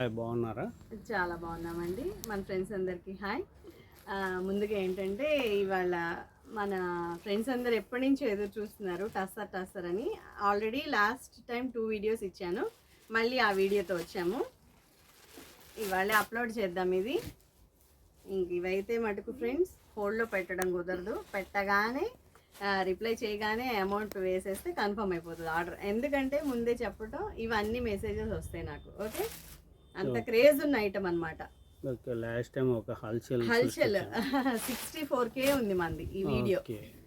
Hi, బాగున్నారా? చాలా బాగున్నామండి. మన ఫ్రెండ్స్ అందరికీ హాయ్. ముందుగా ఏంటంటే ఇవాళ మన ఫ్రెండ్స్ అందరు ఎప్పటి నుంచి ఎదురు చూస్తున్నారు టస్సర్ టస్సర్ అని. Already last time two videos ఇచ్చాను. మళ్ళీ ఆ వీడియోతో వచ్చాము. ఇవాళ అప్లోడ్ చేద్దాం ఇది. ఇంక ఇవైతే మటుకు ఫ్రెండ్స్ హోల్డ్లో పెట్టడం కుదరదు. పెట్టగానే రిప్లై చేయగానే అమౌంట్ వేసేస్తే కన్ఫర్మ్ అయిపోతుంది ఆర్డర్ ఎందుకంటే ముందే చెప్పటం ఇవన్నీ మెసేజెస్ వస్తాయి నాకు. ఓకే అంత క్రేజ్ ఉన్న ఐటమ్ అన్నమాట. ఓకే లాస్ట్ టైం ఒక హల్చల్ హల్చల్ సిక్స్టీ ఫోర్ కే ఉంది మంది ఈ వీడియో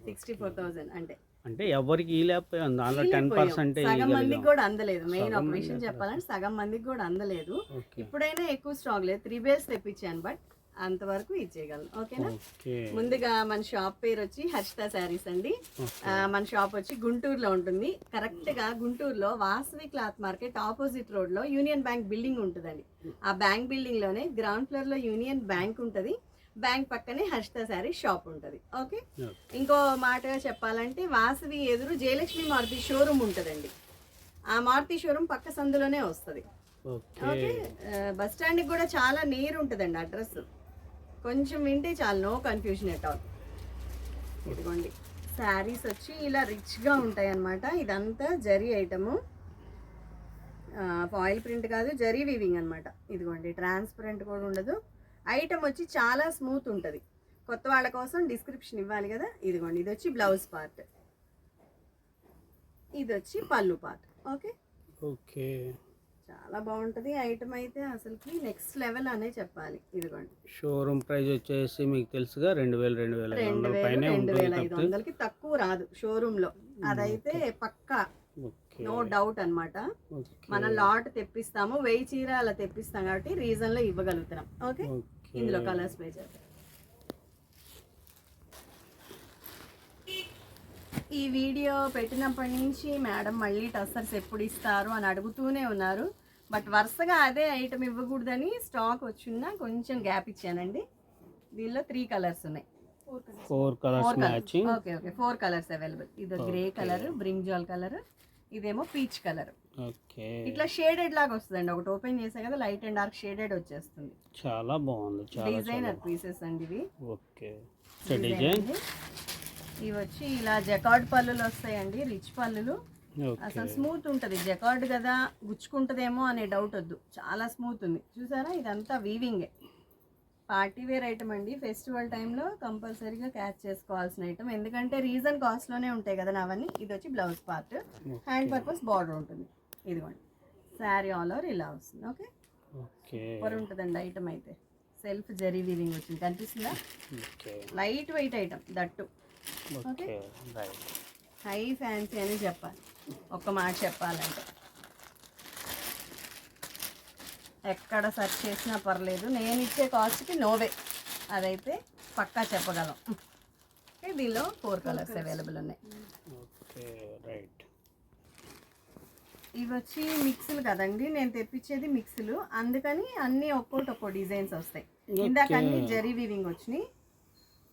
సిక్స్టీ ఫోర్ థౌసండ్ అంటే. అంటే ఎవరికి ఈ లేకపోయాం దానిలో టెన్. పర్సెంట్ సగం మందికి కూడా అందలేదు. మెయిన్ ఒక విషయం చెప్పాలంటే సగం మందికి కూడా అందలేదు. ఇప్పుడైనా ఎక్కువ స్టాక్ లేదు. త్రీ బేస్ తెప్పించాను బట్ అంతవరకు ఇచ్చేయగలను ఓకేనా? ఓకే. ముందుగా మన షాప్ పేరు వచ్చి హర్షిత శారీస్ అండి. మన షాప్ వచ్చి గుంటూరులో ఉంటుంది. కరెక్ట్గా గుంటూరులో వాసవి క్లాత్ మార్కెట్ ఆపోజిట్ రోడ్లో యూనియన్ బ్యాంక్ బిల్డింగ్ ఉంటుందండి. ఆ బ్యాంక్ బిల్డింగ్లోనే గ్రౌండ్ ఫ్లోర్లో యూనియన్ బ్యాంక్ ఉంటది. బ్యాంక్ పక్కనే హర్షిత శారీ షాప్ ఉంటది. ఓకే? ఇంకో మాటగా చెప్పాలంటే వాసవి ఎదురు జయలక్ష్మి మారుతి షోరూమ్ ఉంటుందండి. ఆ మారుతి షోరూమ్ పక్క సందులోనే వస్తుంది. ఓకే. ఓకే? బస్ స్టాండ్కి కూడా చాలా నీరు ఉంటుందండి అడ్రస్. కొంచెం వింటే చాలా నో కన్ఫ్యూజన్ ఎట్ ఆల్ ఇదిగోండి. శారీస్ వచ్చి ఇలా రిచ్గా ఉంటాయి అన్నమాట. ఇదంతా జరీ ఐటము ఫాయిల్ ప్రింట్ కాదు జరీ వీవింగ్ అనమాట ఇదిగోండి ట్రాన్స్పరెంట్ కూడా ఉండదు. ఐటమ్ వచ్చి చాలా స్మూత్ ఉంటుంది. కొత్త వాళ్ళ కోసం డిస్క్రిప్షన్ ఇవ్వాలి కదా? ఇదిగోండి ఇది వచ్చి బ్లౌజ్ పార్ట్ ఇది వచ్చి పళ్ళు పార్ట్ ఓకే ఓకే చాలా బాగుంటుంది. ఐటమ్ అయితే అసలుకి నెక్స్ట్ లెవెల్ అనే చెప్పాలి. ఇదిగోండి. షోరూమ్ ప్రైస్ వచ్చేసి మీకు తెలుసుగా రెండు వేలు రెండు వేల రెండు వేలు రెండు వేల ఐదు వందలకి తక్కువ రాదు షోరూమ్లో. అదైతే పక్కా. నో డౌట్ అన్నమాట. ఓకే మన లాట్ తెప్పిస్తాము వెయ్యి చీర అలా తెప్పిస్తాం కాబట్టి రీజన్లో ఇవ్వగలుగుతున్నాం. ఓకే ఓకే ఇందులో కలర్స్ పే చేద్దాం. ఈ వీడియో పెట్టినప్పటి నుంచి మేడం మళ్ళీ టస్సర్స్ ఎప్పుడు ఇస్తారు అని అడుగుతూనే ఉన్నారు. బట్ వరుసగా అదే ఐటమ్ ఇవ్వకూడదని స్టాక్ వచ్చిన్నా కొంచెం గ్యాప్ ఇచ్చానండి. దీనిలో త్రీ కలర్స్ ఉన్నాయి. Four colours matching okay okay four colours available ఇది గ్రే కలర్ బ్రింజాల్ కలర్ ఇదేమో పీచ్ కలర్ ఓకే ఇట్లా షేడెడ్ లాగా వస్తుందండి. ఒకటి ఓపెన్ చేసా కదా లైట్ అండ్ డార్క్ షేడెడ్ వచ్చేస్తుంది. చాలా బాగుంది. చాలా డిజైనర్ పీసెస్ అండి ఇవి. Okay design. ఇవి వచ్చి ఇలా జకార్డ్ పళ్ళులు వస్తాయండి. రిచ్ పళ్ళులు. అసలు స్మూత్ ఉంటుంది. జకార్డ్ కదా గుచ్చుకుంటుందేమో అనే డౌట్ వద్దు. చాలా స్మూత్ ఉంది. చూసారా? ఇదంతా వీవింగే పార్టీ వేర్ ఐటమ్ అండి. ఫెస్టివల్ టైంలో కంపల్సరీగా క్యాచ్ చేసుకోవాల్సిన ఐటమ్ ఎందుకంటే రీజన్ కాస్ట్లోనే ఉంటాయి కదా నావన్నీ. ఇది వచ్చి blouse part hand purpose border ఉంటుంది. ఇదిగోండి. శారీ ఆల్ ఓవర్ ఇలా వస్తుంది. ఓకే. సూపర్ ఉంటుందండి ఐటమ్ అయితే. సెల్ఫ్ జరీ వీవింగ్ వచ్చింది. కనిపిస్తుందా? Light weight item that. Okay. High fancy అని చెప్పాలి. ఒక్క మాట చెప్పాలంటే. ఎక్కడ సెర్చ్ చేసినా పర్లేదు. నేను ఇచ్చే కాస్ట్కి నోవే. అదైతే పక్కా చెప్పగలం. దీనిలో ఫోర్ కలర్స్ అవైలబుల్ ఉన్నాయి. ఇవి వచ్చి మిక్స్లు కదండి. నేను తెప్పించేది మిక్స్లు. అందుకని అన్నీ ఒక్కోటి ఒక్కో డిజైన్స్ వస్తాయి. ఇందాక అన్ని జరీ వీవింగ్ వచ్చినాయి.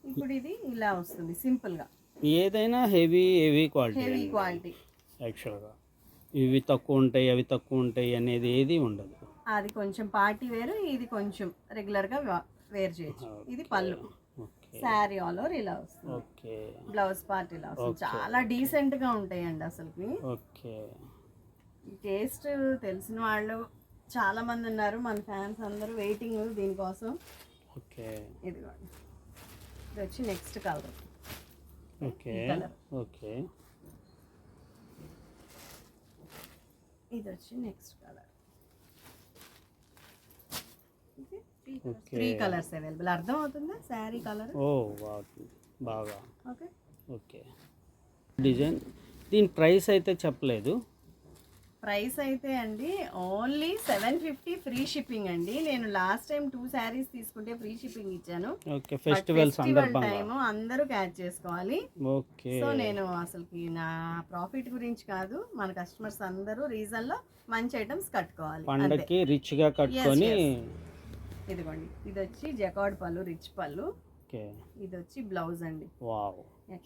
ఇప్పుడు ఇది ఇలా వస్తుంది సింపుల్గా. ఏదైనా heavy heavy quality heavy quality. యాక్చువల్గా. ఇవి తక్కువ ఉంటాయి అవి తక్కువ ఉంటాయి అనేది ఏది ఉండదు. అది కొంచెం పార్టీ వేరు ఇది కొంచెం రెగ్యులర్గా వేర్ చేయొచ్చు. ఇది పళ్ళు. శారీ ఆల్ ఓవర్ ఇలా వస్తుంది. ఓకే. బ్లౌజ్ పార్ట్ ఇలా వస్తుంది. చాలా డీసెంట్గా ఉంటాయండి అసలుకి. ఓకే. టేస్ట్ తెలిసిన వాళ్ళు చాలా మంది ఉన్నారు మన ఫ్యాన్స్ అందరూ వెయిటింగ్ దీనికోసం. ఓకే. ఇది వచ్చి నెక్స్ట్ కలర్. ఓకే. ఓకే. ఇది వచ్చి next colour three colours available అర్థం అవుతుందా శారీ కలర్ ఓ బాగా. ఓకే ఓకే డిజైన్ దీని ప్రైస్ అయితే చెప్పలేదు. ప్రైస్ అయితే అండి only seven fifty free shipping అండి. నేను లాస్ట్ టైం టూ శారీస్ తీసుకుంటే ఫ్రీ షిప్పింగ్ ఇచ్చాను. ఫెస్టివల్ ఫెస్టివల్ సందర్భంగా. టైం అందరూ క్యాచ్ చేసుకోవాలి. సో నేను అసలుకి నా ప్రాఫిట్ గురించి కాదు మన కస్టమర్స్ అందరూ రీజన్లో మంచి ఐటమ్స్ కట్టుకోవాలి. పండక్కి రిచ్గా కట్టుకొని ఇదిగోండి ఇది వచ్చి జకాడ్ పళ్ళు రిచ్ పళ్ళు. ఓకే. ఇది వచ్చి బ్లౌజ్ అండి. వావ్.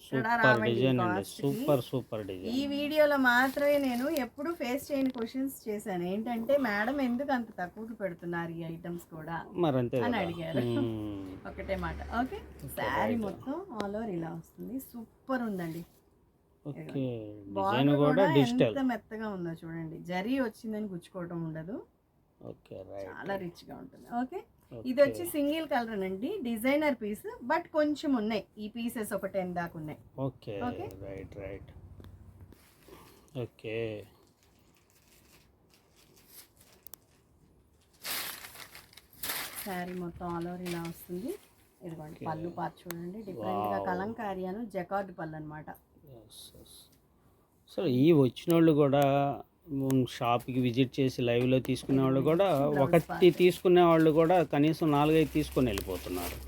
సూపర్ డిజైన్ అండి. సూపర్ సూపర్ ఈ డిజైన్ వీడియోలో మాత్రమే నేను ఎప్పుడు ఫేస్ చేయని క్వశ్చన్స్ చేశాను. ఏంటంటే మేడం ఎందుకు అంత తక్కువకి పెడుతున్నారు ఈ ఐటమ్స్ కూడా? మరి అంతే అని అడిగారు. ఒకటే మాట. ఓకే? శారీ మొత్తం ఆల్ ఓవర్ ఇలా వస్తుంది. సూపర్ ఉందండి. ఓకే డిజైన్ కూడా డిజిటల్ ఎంత మెత్తగా ఉందో చూడండి. జరీ వచ్చిందని గుచ్చుకోవటం ఉండదు. ఓకే రైట్ చాలా రిచ్గా ఉంటుంది. ఓకే? ఇది వచ్చి సింగిల్ కలర్ అండి డిజైనర్ పీస్ బట్ కొంచెం ఉన్నాయి. ఈ పీసెస్ ఒక టెన్ దాకా ఉన్నాయి. Okay Okay. Right right okay. Sari మొత్తం ఆల్ ఓవర్ ఇలా వస్తుంది. ఇదిగోండి. పళ్ళు పార్ట్ చూడండి. డిఫరెంట్గా Wow. కలంకారీ అను జకార్డ్ పళ్ళు అనమాట సో ఈ వచ్చిన వాళ్ళు కూడా షాప్కి విజిట్ చేసి లైవ్లో తీసుకునే వాళ్ళు కూడా ఒకటి. తీసుకునే వాళ్ళు కూడా కనీసం నాలుగైదు తీసుకొని వెళ్ళిపోతున్నారు.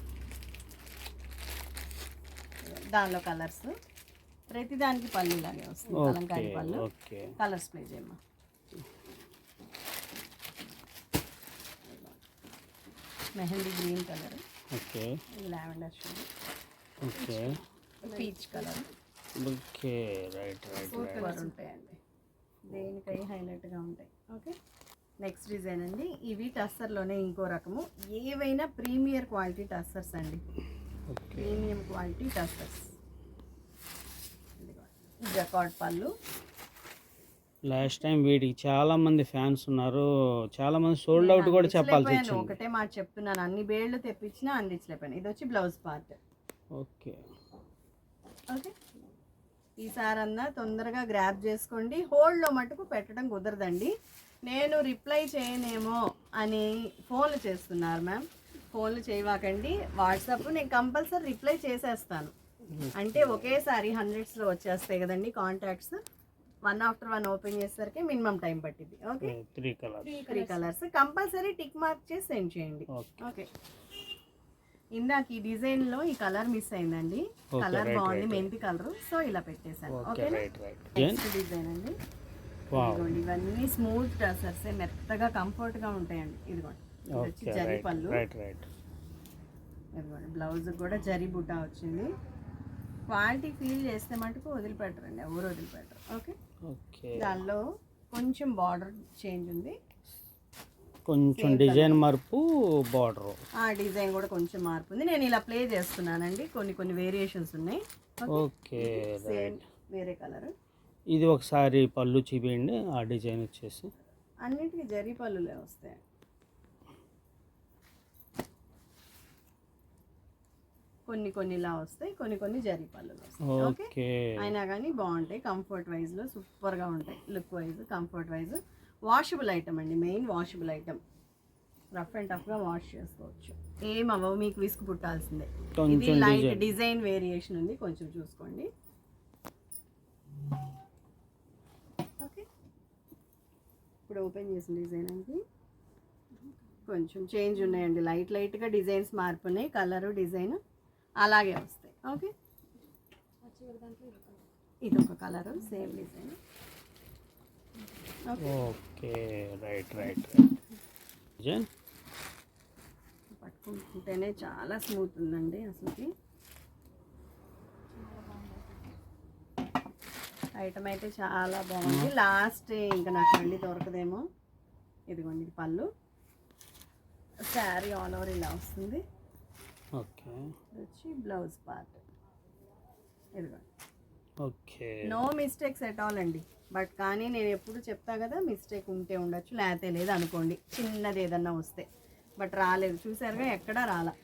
దానిలో కలర్స్. ప్రతి దానికి పళ్ళు ఇలాగే వస్తుంది. కలంకారీ పళ్ళు. ఓకే. కలర్స్ ప్లే చేయమ్మా. Mehndi green colour. Okay. Lavender shade. Okay. Peach colour. Okay right right right. Super ఉంటాయండి. దేనికై హైలైట్గా ఉంటాయి. ఓకే? నెక్స్ట్ డిజైన్ అండి. ఇవి టస్సర్లోనే ఇంకో రకము. ఏవైనా ప్రీమియర్ క్వాలిటీ టస్సర్స్ అండి. Premium quality tussars. జకాట్ పళ్ళు. లాస్ట్ టైం వీటికి చాలా మంది ఫ్యాన్స్ ఉన్నారు. చాలా మంది సోల్డ్ అవుట్ కూడా చెప్పాల్సి. వచ్చింది. ఒకటే మాట చెప్తున్నాను. అన్ని బేళ్ళు తెప్పించినా అందించలేకపోయాను. ఇది వచ్చి బ్లౌజ్ పార్ట్. ఓకే. ఓకే? ఈసారి అన్నా తొందరగా గ్రాప్ చేసుకోండి. హోల్డ్లో మటుకు పెట్టడం కుదరదండి. నేను రిప్లై చేయనేమో అని ఫోన్లు చేస్తున్నారు మ్యామ్ ఫోన్లు చేయవాకండి. వాట్సాప్ నేను కంపల్సరీ రిప్లై చేసేస్తాను. అంటే ఒకేసారి హండ్రెడ్స్లో వచ్చేస్తాయి కదండి contacts one after one open చేసేసరికి మినిమం టైం పట్టింది okay three colour three colours compulsory tick mark చేసి సెండ్ చేయండి. ఓకే ఓకే ఇందాక ఈ డిజైన్లో ఈ కలర్ మిస్ అయిందండి. కలర్ బాగుంది మెంతి కలర్ సో ఇలా పెట్టేశాను. ఓకే నెక్స్ట్ డిజైన్ అండి. ఇదిగోండి ఇవన్నీ స్మూత్ డ్రెస్సెస్ మెత్తగా కంఫర్ట్గా ఉంటాయండి. ఇదిగోండి ఇది వచ్చి జరీ పళ్ళు. ఇదిగోండి బ్లౌజ్ కూడా జరీ బుట్ట వచ్చింది. క్వాలిటీ ఫీల్ చేస్తే మటుకు వదిలిపెట్టరండి ఎవరు వదిలిపెట్టరు. ఓకే ఓకే దానిలో కొంచెం బార్డర్ చేంజ్ ఉంది. కొంచెం డిజైన్ మార్పు బార్డర్. ఆ డిజైన్ కూడా కొంచెం మార్పు ఉంది నేను ఇలా ప్లే చేస్తున్నానండి. కొన్ని కొన్ని వేరియేషన్స్ ఉన్నాయి. ఓకే? వేరే కలర్. ఇది ఒకసారి పళ్ళు చూపించండి ఆ డిజైన్ వచ్చేసి. అన్నిటికీ జరీ పళ్ళులే వస్తాయి. కొన్ని కొన్ని ఇలా వస్తాయి. కొన్ని కొన్ని జరీ పళ్ళులు వస్తాయి. ఓకే? అయినా కానీ బాగుంటాయి. కంఫర్ట్ వైజ్లో సూపర్గా ఉంటాయి. Look wise comfort wise washable item అండి main washable item rough and టఫ్గా వాష్ చేసుకోవచ్చు. ఏం అవ్వవు మీకు విసుగు పుట్టాల్సిందే. ఇది లైట్ డిజైన్ డిజైన్ వేరియేషన్ ఉంది కొంచెం చూసుకోండి. ఓకే ఇప్పుడు ఓపెన్ చేసిన డిజైన్ అండి. కొంచెం చేంజ్ ఉన్నాయండి. లైట్ లైట్గా డిజైన్స్ మార్పు ఉన్నాయి కలరు డిజైన్ అలాగే వస్తాయి. ఓకే ఇది ఒక colour same design okay. Right right right. పట్టుకుంటుంటేనే చాలా స్మూత్ ఉందండి అసలుకి. ఐటమ్ అయితే చాలా బాగుంది. లాస్ట్ ఇంకా నాకు మళ్ళీ దొరకదేమో. ఇదిగోండి ఇది పళ్ళు. శారీ ఆల్ ఓవర్ ఇలా వస్తుంది. ఓకే. వచ్చి బ్లౌజ్ పార్ట్. ఇదిగోండి. Okay. No mistakes at all అండి. బట్ కానీ నేను ఎప్పుడు చెప్తా కదా మిస్టేక్ ఉంటే ఉండొచ్చు లేకపోతే లేదు అనుకోండి. చిన్నది ఏదన్నా వస్తే. బట్ రాలేదు. చూసారుగా ఎక్కడా రాలా.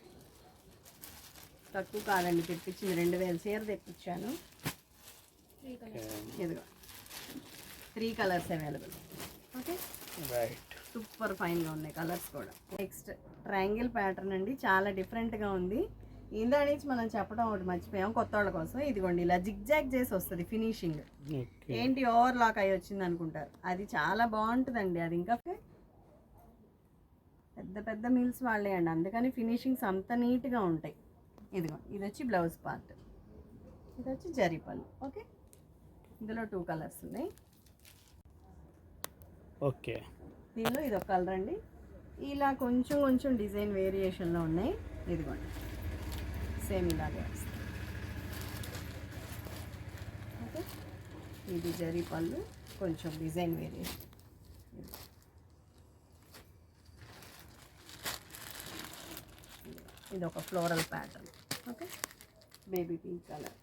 తక్కువ కాదండి తెప్పించింది. రెండు వేల చీర తెప్పించాను. ఇదిగో. Three colours available okay right super ఫైన్గా ఉన్నాయి కలర్స్ కూడా. నెక్స్ట్ ట్రయాంగిల్ ప్యాటర్న్ అండి. చాలా డిఫరెంట్గా ఉంది. ఇందా నుంచి మనం చెప్పడం ఒకటి మర్చిపోయాం కొత్త వాళ్ళ కోసం. ఇదిగోండి ఇలా జిగ్జాగ్ చేసి వస్తుంది ఫినిషింగ్. ఏంటి ఓవర్ లాక్ అయి వచ్చింది అనుకుంటారు. అది చాలా బాగుంటుందండి అది ఇంకా పెద్ద పెద్ద మిల్స్ వాళ్ళే అండి. అందుకని ఫినిషింగ్స్ అంత నీట్గా ఉంటాయి. ఇదిగో ఇది వచ్చి బ్లౌజ్ పార్ట్. ఇది వచ్చి జరీ పళ్ళు ఓకే? ఇందులో టూ కలర్స్ ఉన్నాయి. ఓకే. దీనిలో ఇది ఒక కలర్ అండి. ఇలా కొంచెం కొంచెం డిజైన్ వేరియేషన్లో ఉన్నాయి. ఇదిగోండి. సేమ్ ఇలాగే వస్తుంది ఇది జరీ పళ్ళు కొంచెం డిజైన్ వేరే ఇది ఒక floral pattern. Okay? Baby pink colour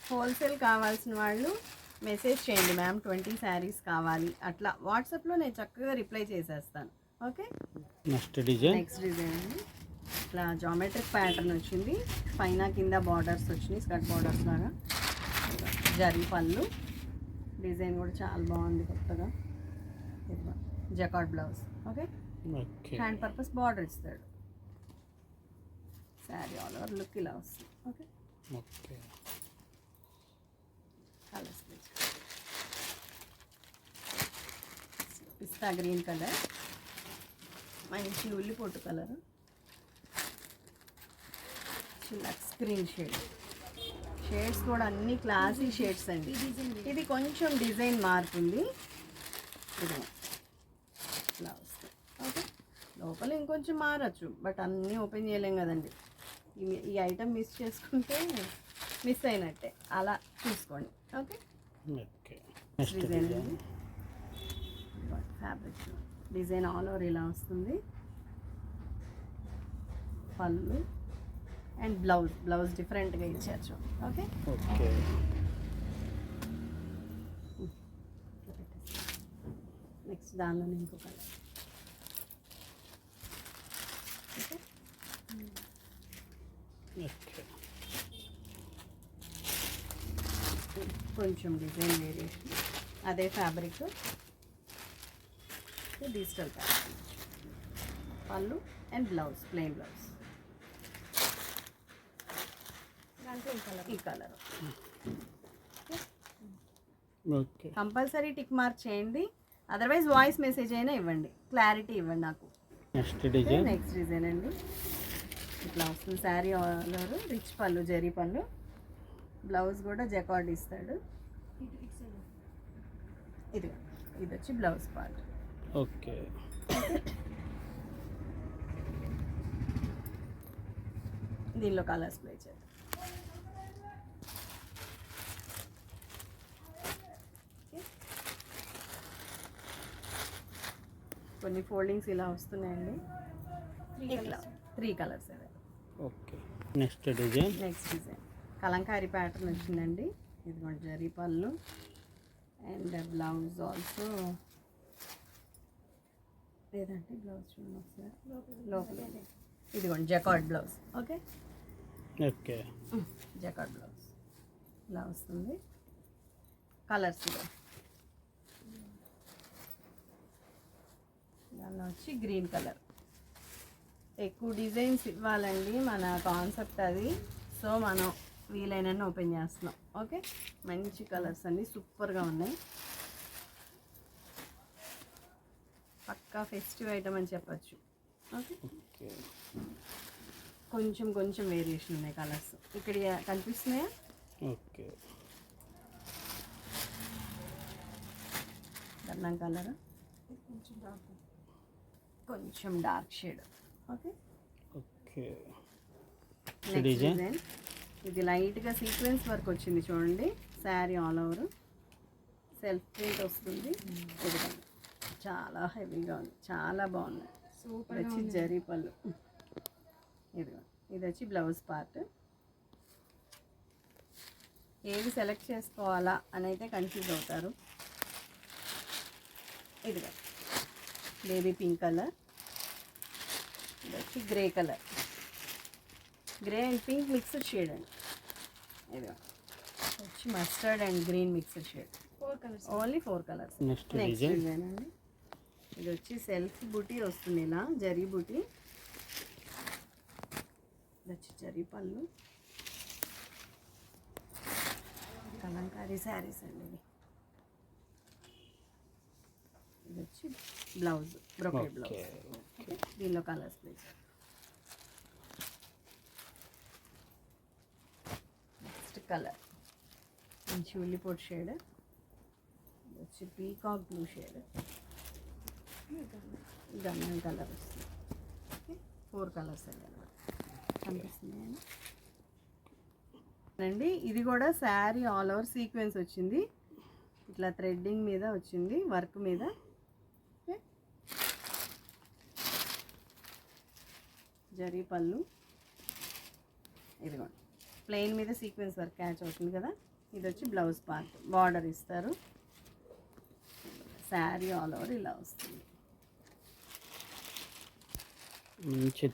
wholesale కావాల్సిన వాళ్ళు మెసేజ్ చేయండి మ్యామ్ ట్వంటీ శారీస్ కావాలి. అట్లా వాట్సాప్లో నేను చక్కగా రిప్లై చేసేస్తాను. Okay? Next design. Next design అండి. ఇట్లా జామెట్రిక్ ప్యాటర్న్ వచ్చింది. పైన కింద బార్డర్స్ వచ్చినాయి స్కర్ట్ బార్డర్స్ లాగా. జరీ పళ్ళు. డిజైన్ కూడా చాలా బాగుంది కొత్తగా. Jacquard blouse okay okay hand purpose border ఇస్తాడు. శారీ ఆల్ ఓవర్ లుక్ ఇలా వస్తుంది. ఓకే ఓకే కలర్స్ పిస్తా గ్రీన్ కలర్ మంచి ఉల్లి పొట్టు కలర్. లక్స్ గ్రీన్ షేడ్. షేడ్స్ కూడా అన్ని క్లాసీ షేడ్స్ అండి. ఇది కొంచెం డిజైన్ మారుతుంది ఇది వస్తుంది ఓకే. లోపల ఇంకొంచెం మారచ్చు బట్ అన్నీ ఓపెన్ చేయలేం కదండి. ఈ- ఐటమ్ మిస్ చేసుకుంటే మిస్ అయినట్టే. అలా చూసుకోండి. Okay. Okay. Next design. Design fabric design all over ఇలా వస్తుంది. పళ్ళు అండ్ బ్లౌజ్ బ్లౌజ్ డిఫరెంట్గా ఇచ్చారు ఓకే? ఓకే. నెక్స్ట్ దానిలో ఇంకో కలర్. కొంచెం డిజైన్ వేరియేషన్. అదే ఫ్యాబ్రిక్. డిజిటల్ ఫ్యాబ్రిక్ పళ్ళు అండ్ బ్లౌజ్ ప్లెయిన్ బ్లౌజ్ ఈ colour okay. Compulsory tick mark చేయండి. అదర్వైజ్ వాయిస్ మెసేజ్ అయినా ఇవ్వండి. క్లారిటీ ఇవ్వండి నాకు. నెక్స్ట్ డిజైన్ నెక్స్ట్ డిజైన్ అండి. ఇట్లా వస్తుంది శారీ ఆలర్ రిచ్ పళ్ళు జరీ పళ్ళు. బ్లౌజ్ కూడా జకార్డ్ ఇస్తాడు. ఇది ఇది వచ్చి బ్లౌజ్ పార్ట్ ఓకే. దీనిలో కలర్స్ ప్లే చేద్దాం. కొన్ని ఫోల్డింగ్స్ ఇలా వస్తున్నాయండి. ఇట్లా త్రీ కలర్స్ అదే okay. Next design. Next design. Kalamkari pattern వచ్చిందండి. ఇది కూడా జరీ పళ్ళు. అండ్ బ్లౌజ్ ఆల్సో లేదంటే బ్లౌజ్ చూడండి ఒకసారి. లోపల. ఇదిగోండి jacquard blouse. Okay? Okay. Jacquard blouse. ఇలా వస్తుంది. కలర్స్ దానిలో వచ్చి గ్రీన్ కలర్. ఎక్కువ డిజైన్స్ ఇవ్వాలండి మన కాన్సెప్ట్ అది. సో మనం వీలైనన్ని ఓపెన్ చేస్తున్నాం. ఓకే? మంచి కలర్స్ అన్నీ సూపర్గా ఉన్నాయి. పక్కా ఫెస్టివ్ ఐటమ్ అని చెప్పచ్చు. ఓకే. కొంచెం కొంచెం వేరియేషన్ ఉన్నాయి కలర్స్ ఇక్కడ కనిపిస్తున్నాయా? ఓకే. గంధం కలర్? కొంచెం dark shade okay okay. Next design design ఇది లైట్గా సీక్వెన్స్ వర్క్ వచ్చింది చూడండి. Sari all over self print వస్తుంది ఇదిగోండి. చాలా హెవీగా ఉంది. చాలా బాగుంది. ఇది వచ్చి జరీ పళ్ళు. ఇదిగో ఇది వచ్చి బ్లౌజ్ పార్ట్. ఏది సెలెక్ట్ చేసుకోవాలా అని అయితే కన్ఫ్యూజ్ అవుతారు. ఇదిగో బేబీ పింక్ కలర్. ఇది వచ్చి grey colour. Grey and pink mixed shade అండి. ఇదిగో వచ్చి mustard and green mixed shade. Four colours only four colours. Next design అండి. ఇది వచ్చి సెల్ఫ్ బుటీ వస్తుంది ఇలా జరీ బుటీ. ఇది వచ్చి జరీ పళ్ళు. కలంకారీ శారీస్ అండి ఇది ఇది వచ్చి బ్లౌజ్ బ్రొకెట్ బ్లౌజ్. దీనిలో కలర్స్ ప్లీజ్ నెక్స్ట్ కలర్. మంచి ఉల్లిపోట్ షేడ్. వచ్చి పీకాక్ బ్లూ షేడ్. గంధం కలర్ వస్తుంది ఓకే ఫోర్ కలర్స్ అండి అండి ఇది కూడా శారీ ఆల్ ఓవర్ సీక్వెన్స్ వచ్చింది. ఇట్లా థ్రెడ్డింగ్ మీద వచ్చింది వర్క్ మీద. జరీ పళ్ళు. ఇదిగోండి. ప్లెయిన్ మీద సీక్వెన్స్ వర్క్ క్యాచ్ అవుతుంది కదా? ఇది వచ్చి బ్లౌజ్ పార్ట్. బార్డర్ ఇస్తారు. శారీ ఆల్ ఓవర్ ఇలా వస్తుంది. మంచి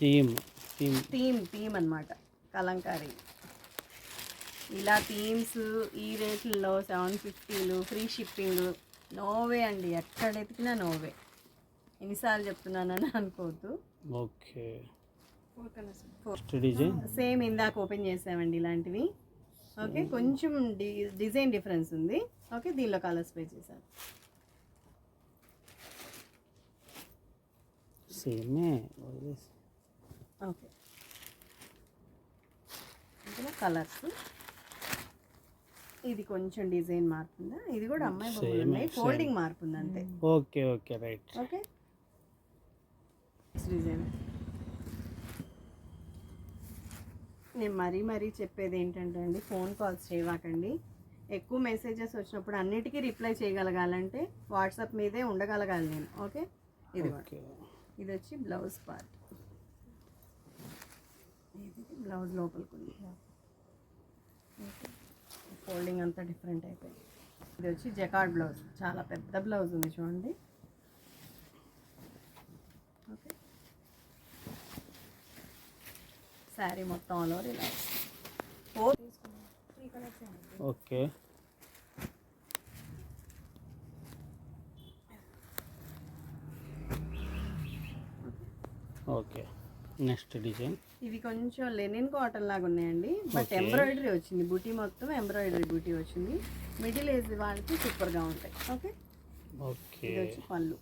థీమ్ థీమ్. థీమ్ థీమ్ అన్నమాట. కలంకారీ. ఇలా థీమ్స్ ఈ రేట్లలో సెవెన్ ఫిఫ్టీలు ఫ్రీ షిప్పింగ్. నోవే అండి. ఎక్కడ ఎతికినా నోవే. ఎన్నిసార్లు చెప్తున్నానని అనుకోవద్దు. ఓకే. సేమ్ ఇందాక ఓపెన్ చేసామండి ఇలాంటివి. ఓకే కొంచెం డి డిజైన్ డిఫరెన్స్ ఉంది. ఓకే దీనిలో కలర్స్ పే చేశాను. సేమే ఓకే. ఇందులో కలర్స్. ఇది కొంచెం డిజైన్ మారుతుందా ఇది కూడా అమ్మాయి బొమ్మలు ఉన్నాయి. ఫోల్డింగ్ మారుతుంది అంతే. Okay okay right. Okay. Design నేను మరీ మరీ చెప్పేది ఏంటంటే అండి ఫోన్ కాల్స్ చేయవాకండి. ఎక్కువ మెసేజెస్ వచ్చినప్పుడు అన్నిటికీ రిప్లై చేయగలగాలంటే వాట్సాప్ మీదే ఉండగలగాలి నేను. ఓకే? ఇది. ఓకే. ఇది వచ్చి బ్లౌజ్ పార్ట్. ఇది బ్లౌజ్ లోపలికి ఉంది. ఫోల్డింగ్ అంతా డిఫరెంట్ అయిపోయింది. ఇది వచ్చి జకార్డ్ బ్లౌజ్. చాలా పెద్ద బ్లౌజ్ ఉంది చూడండి. ఓకే. శారీ మొత్తం ఆల్ ఓవర్ ఇలా. ఓకే. ఓకే. Next design. ఇవి కొంచెం లెనిన్ కాటన్ లాగా ఉన్నాయండి. బట్. ఎంబ్రాయిడరీ వచ్చింది. బూటీ మొత్తం ఎంబ్రాయిడరీ బూటీ వచ్చింది. మిడిల్ ఏజ్ వాళ్ళకి సూపర్గా ఉంటాయి. ఓకే? ఓకే. ఇది వచ్చి పళ్ళు.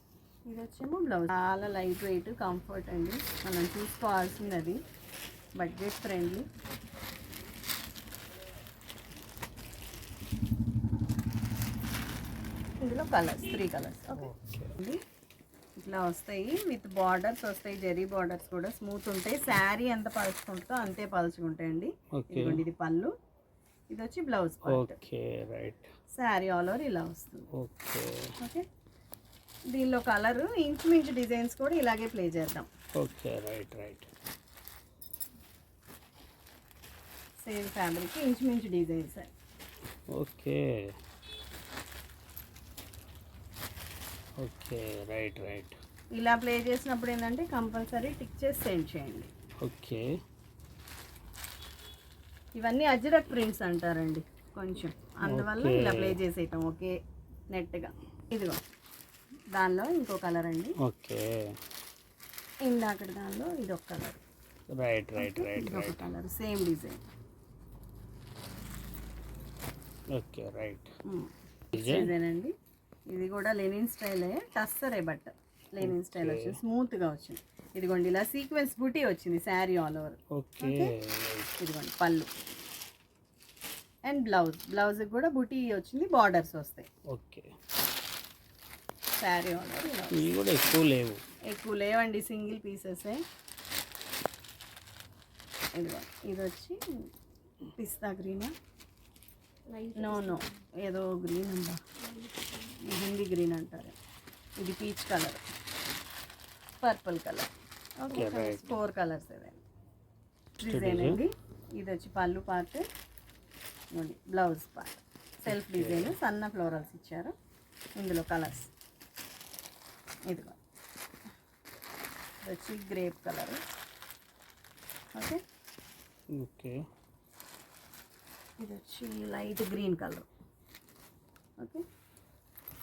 ఇది వచ్చేమో బ్లౌజ్. చాలా లైట్ వెయిట్ కంఫర్ట్ అండి. మనం చూసుకోవాల్సింది అది బడ్జెట్ ఫ్రెండ్లీ. ఇందులో కలర్స్ త్రీ కలర్స్. ఓకే? ఇట్లా వస్తాయి. విత్ బార్డర్స్ వస్తాయి. జరీ బార్డర్స్ కూడా స్మూత్ ఉంటాయి. శారీ ఎంత పలుచుకుంటుందో అంతే పలుచుకుంటాయండి. ఇదిగోండి ఇది పళ్ళు. ఇది వచ్చి blouse okay right. Sari all over ఇలా వస్తుంది. ఓకే. ఓకే. దీనిలో కలర్ ఇంచుమించు డిజైన్స్ కూడా ఇలాగే ప్లే చేద్దాం. Okay right right. Same fabric ఇంచుమించు designs. Okay. Okay right right. ఇలా ప్లే చేసినప్పుడు ఏంటంటే కంపల్సరీ టిక్ చేసి సెండ్ చేయండి. ఓకే. ఇవన్నీ అజ్రక్ ప్రింట్స్ అంటారండి కొంచెం. అందువల్ల. ఇలా ప్లే చేసేయటం ఓకే నెట్గా. ఇదిగో దానిలో ఇంకో కలర్ అండి. ఓకే. ఇందాకటి దానిలో ఇది ఒక colour. Right right right right. Colour same design. Okay right. Design అండి. ఇది కూడా లెనిన్ స్టైలే. టస్సరే బట్ లెనిన్ స్టైల్. వచ్చింది. స్మూత్గా వచ్చింది. ఇదిగోండి ఇలా సీక్వెన్స్ బుటీ వచ్చింది శారీ ఆల్ ఓవర్. ఓకే. ఇదిగోండి పళ్ళు. And blouse. బ్లౌజ్కి కూడా బుటీ వచ్చింది బార్డర్స్ వస్తాయి. ఓకే. శారీ ఆల్ ఓవర్ ఇవి కూడా ఎక్కువ లేవు. ఎక్కువ లేవండి సింగిల్ పీసెసే. ఇదిగో ఇది వచ్చి పిస్తా గ్రీనా? నో నో ఏదో గ్రీన్ ఉందా? హిందీ గ్రీన్ అంటారు. ఇది peach colour. Purple colour. Okay. Four colours design అండి ఇది. వచ్చి పళ్ళు part blouse part self design సన్న ఫ్లోరల్స్ ఇచ్చారు. ఇందులో కలర్స్ ఇదిగో. ఇది వచ్చి గ్రేప్ కలర్ ఓకే ఓకే. ఇది వచ్చి లైట్ గ్రీన్ కలర్ ఓకే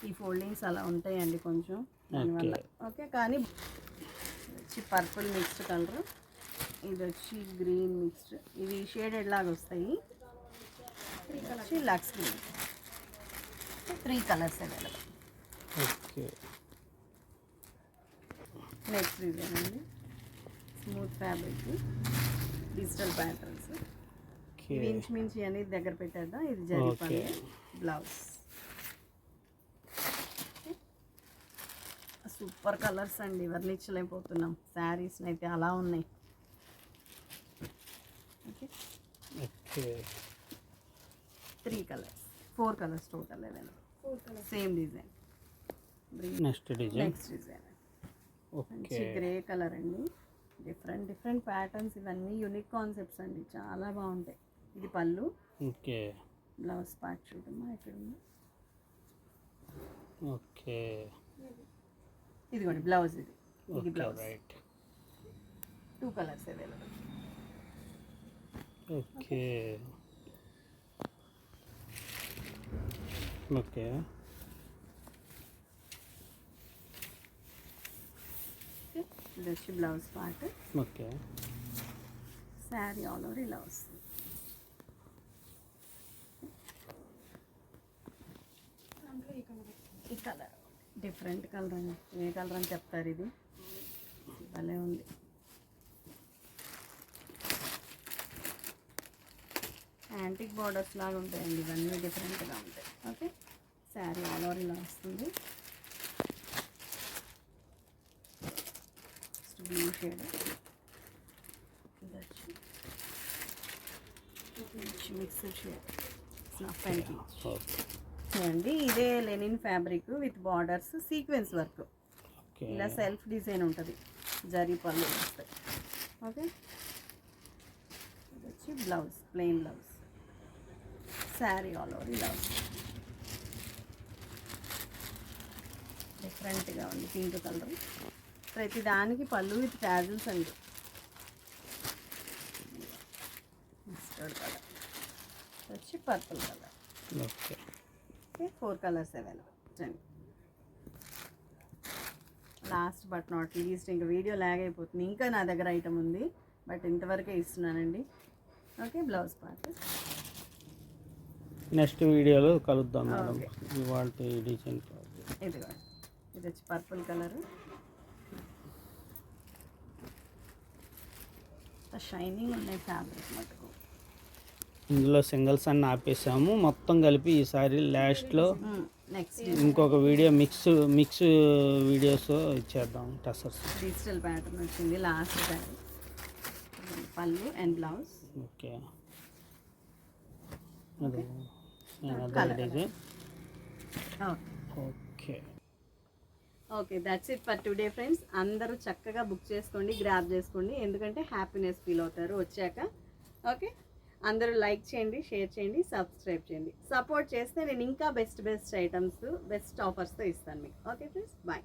ఈ ఫోల్డింగ్స్ అలా ఉంటాయండి కొంచెం దానివల్ల. ఓకే. కానీ వచ్చి పర్పుల్ మిక్స్డ్ కలర్. ఇది వచ్చి గ్రీన్ మిక్స్డ్. ఇవి షేడెడ్ లాగా వస్తాయి. వచ్చి Lux green. Three colours available. Okay. Next design అండి. Smooth fabric. Digital patterns. ఇంచుమించి అనేది దగ్గర పెట్టేద్దాం. ఇది జరీ Okay. పళ్ళు బ్లౌజ్. సూపర్ కలర్స్ అండి. వర్ణించలేకపోతున్నాం. శారీస్ అయితే అలా ఉన్నాయి. Okay. Three colours. Four colours total available. Same design. Next design. Next design. మంచి గ్రే కలర్ అండి. డిఫరెంట్ డిఫరెంట్ ప్యాటర్న్స్ ఇవన్నీ యూనిక్ కాన్సెప్ట్స్ అండి. చాలా బాగుంటాయి. ఇది పళ్ళు. ఓకే. బ్లౌజ్ పార్ట్ చూడమ్మా. ఇక్కడ ఉంది ఓకే. ఇదిగోండి బ్లౌజ్ ఇది. ఇది blouse. Two colours available okay. Okay. ఇది వచ్చి blouse part. Okay. Sari all over ఇలా వస్తుంది. ఈ కలర్ డిఫరెంట్ కలర్ అండి ఏ కలర్ అని చెప్తారు ఇది. భలే ఉంది. యాంటిక్ బార్డర్స్ లాగా ఉంటాయండి ఇవన్నీ డిఫరెంట్గా ఉంటాయి. ఓకే శారీ ఆల్ ఓవర్ ఇలా వస్తుంది. Blue shade mixer shade snuff and అండి ఇదే linen fabric with borders sequence work. ఇలా సెల్ఫ్ డిజైన్ ఉంటుంది. జరీ పళ్ళు వస్తాయి. ఓకే. ఇది వచ్చి blouse plain blouse. Saree all over ఇలా వస్తుంది డిఫరెంట్గా ఉంది పింక్ కలర్. ప్రతి దానికి పళ్ళు విత్ ట్యాజిల్స్ అండి. మస్టర్డ్ కలర్ వచ్చి purple colour okay. Okay four colours available. Last but not least ఇంకా వీడియో లాగ్ అయిపోతుంది. ఇంకా నా దగ్గర ఐటమ్ ఉంది బట్ ఇంతవరకే ఇస్తున్నానండి. ఓకే బ్లౌజ్ పార్ట్ నెక్స్ట్ వీడియోలో కలుద్దాం మేడం. ఇవాళ డిజైన్ ఇదిగో ఇది వచ్చి పర్పుల్ కలర్ షైనింగ్ ఉన్నాయి ఫ్యాబ్రిక్ మటుకు. ఇందులో సింగిల్స్ అన్ని ఆపేసాము. మొత్తం కలిపి ఈసారి లాస్ట్లో నెక్స్ట్ ఇంకొక వీడియో మిక్స్ మిక్స్ వీడియోస్ ఇచ్చేద్దాం టసర్స్ డిజిటల్ ప్యాటర్న్ వచ్చింది లాస్ట్ పళ్ళు అండ్ బ్లౌజ్ ఓకే. అది. Okay. Okay that's it for today friends అందరూ చక్కగా బుక్ చేసుకోండి గ్రాప్ చేసుకోండి. ఎందుకంటే హ్యాపీనెస్ ఫీల్ అవుతారు వచ్చాక. ఓకే అందరూ లైక్ చేయండి షేర్ చేయండి సబ్స్క్రైబ్ చేయండి. సపోర్ట్ చేస్తే నేను ఇంకా బెస్ట్ బెస్ట్ ఐటమ్స్ బెస్ట్ ఆఫర్స్తో ఇస్తాను మీకు. Okay friends bye.